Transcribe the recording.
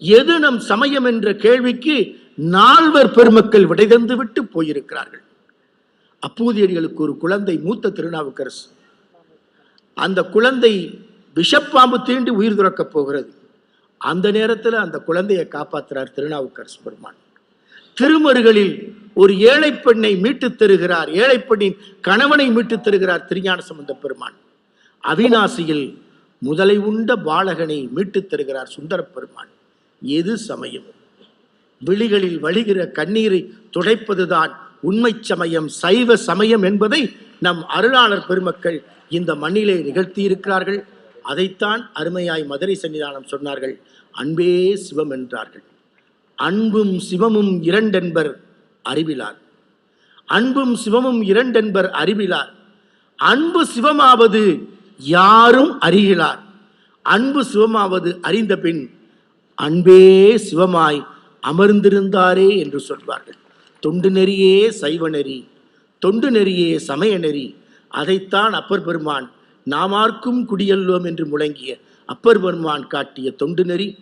எது நம் சமயம் என்ற கேள்விக்கு நால்வர் பெருமக்கள் விடை தந்து விட்டு போயிருக்கிறார்கள். அப்பூதியடிகளுக்கு ஒரு குழந்தை மூத்த திருநாவுக்கரசு. அந்த குழந்தை விஷப்பாம்பு தீண்டி உயிர் துறக்கப் போகிறது. அந்த நேரத்தில் அந்த குழந்தையை காப்பாற்றுறார் திருநாவுக்கரசு பெருமான். திருமருகளில் ஒரு ஏழை பெண்ணை மீட்டுத் தருகிறார் ஏழை பெண்ணின் கணவனை மீட்டுத் தருகிறார் திருஞான சம்பந்த பெருமான். அவிநாசியில் முதலை உண்ட பாலகனை மீட்டுத் தருகிறார் சுந்தர பெருமான். எது சமயம்? விழிகளில் வழிகிற கண்ணீரை துடைப்பதுதான் உண்மை சமயம் சைவ சமயம் என்பதை நம் அருளாளர் பெருமக்கள் இந்த மண்ணிலே நிகழ்த்தியிருக்கிறார்கள். அதைத்தான் அருமையாய் மதுரை சன்னிதானம் சொன்னார்கள். அன்பே சிவம் என்றார்கள். அன்பும் சிவமும் இரண்டென்பர் அறிவிலார். அன்பும் சிவமும் இரண்டென்பர் அறிவிலார். அன்பு சிவமாவது யாரும் அறிகிறார். அன்பு சிவமாவது அறிந்த பின் அன்பே சிவமாய் அமர்ந்திருந்தாரே என்று சொல்வார்கள். தொண்டு நெறியே சைவ நெறி தொண்டு நெறியே சமய நெறி அதைத்தான் அப்பர் பெருமான் நாமார்க்கும் குடியல்லோம் என்று முழங்கிய அப்பர் பெருமான் காட்டிய தொண்டு நெறி